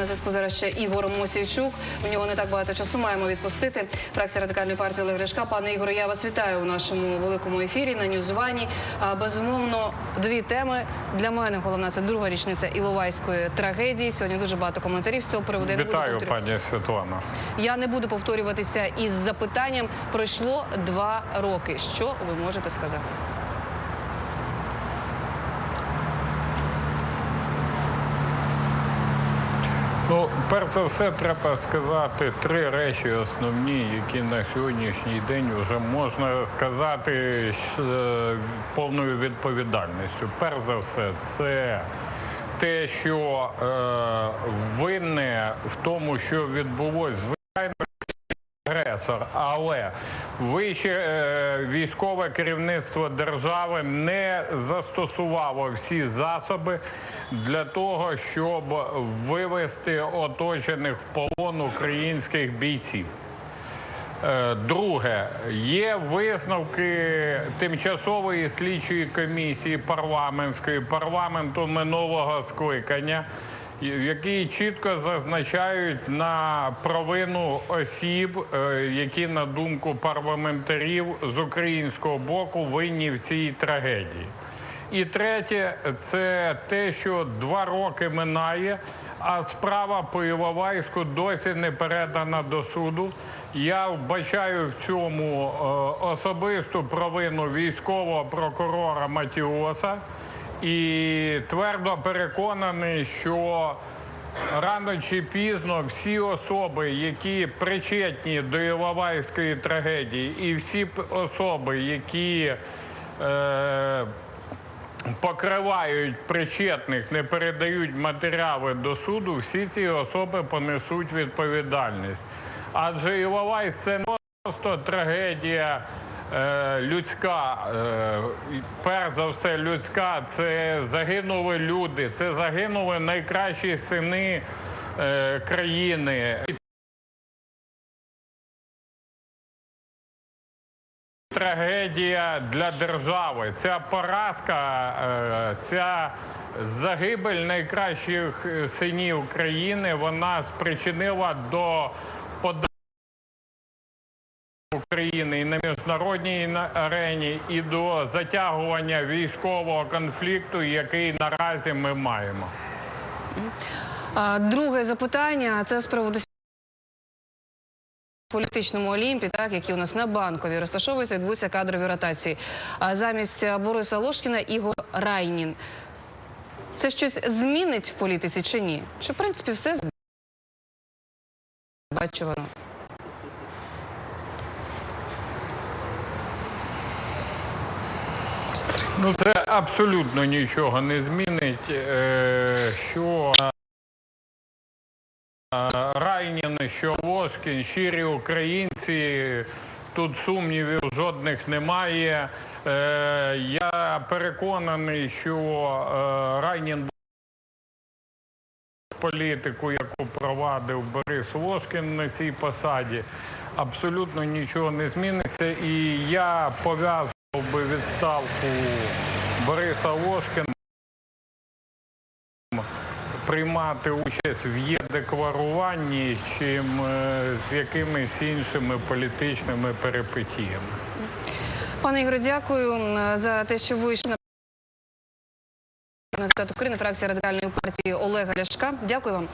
На зв'язку зараз ще Ігор Мосійчук. У нього не так багато часу. Маємо відпустити. Фракція радикальної партії Олег Ляшка. Пане Ігоре, я вас вітаю у нашому великому ефірі на Ньюзвані. Безумовно, дві теми для мене. Головна це друга річниця Іловайської трагедії. Сьогодні дуже багато коментарів з цього приводу. Я не буду Вітаю, пані Світлана. Я не буду повторюватися із запитанням. Пройшло два роки. Що ви можете сказати? Ну, перш за все, треба сказати три речі основні, які на сьогоднішній день вже можна сказати з е, повною відповідальністю. Перш за все, це те, що е, винне в тому, що відбулось. Агресор, але вище е, військове керівництво держави не застосувало всі засоби для того, щоб вивести оточених в полон українських бійців. Е, Друге, є висновки тимчасової слідчої комісії парламентської парламенту минулого скликання, які чітко зазначають на провину осіб, е, які на думку парламентарів з українського боку винні в цій трагедії. І третє, це те, що два роки минає, а справа по Іловайську досі не передана до суду. Я вбачаю в цьому е, особисту провину військового прокурора Матіоса і твердо переконаний, що рано чи пізно всі особи, які причетні до Іловайської трагедії, і всі особи, які е, покривають причетних, не передають матеріали до суду, всі ці особи понесуть відповідальність. Адже Іловайсь – це не просто трагедія людська, е, перш за все людська, це загинули люди, це загинули найкращі сини е, країни. трагедія для держави. Ця поразка, е, ця загибель найкращих е, синів країни, вона спричинила до подальшого України і на міжнародній арені, і до затягування військового конфлікту, який наразі ми маємо. Друге запитання це з приводу політичному Олімпі, так які у нас на банковій розташовуються, відбулися кадрові ротації. А замість Бориса Лошкіна Ігор Райнін. Це щось змінить в політиці чи ні? Чи в принципі все бачу Ну, це абсолютно нічого не змінить. е, Що е, Райнін, що Ложкін, щирі українці, тут сумнівів жодних немає. Е, Я переконаний, що Райнін політику, яку провадив Борис Ложкін на цій посаді, абсолютно нічого не зміниться. І я пов'язував би відставку Бориса Ложкіна приймати участь в є-декларуванні, чим е, з якимись іншими політичними перипетіями. Пане Ігоре, дякую за те, що ви йшли на депутат України, фракція радикальної партії Олега Ляшка. Дякую вам.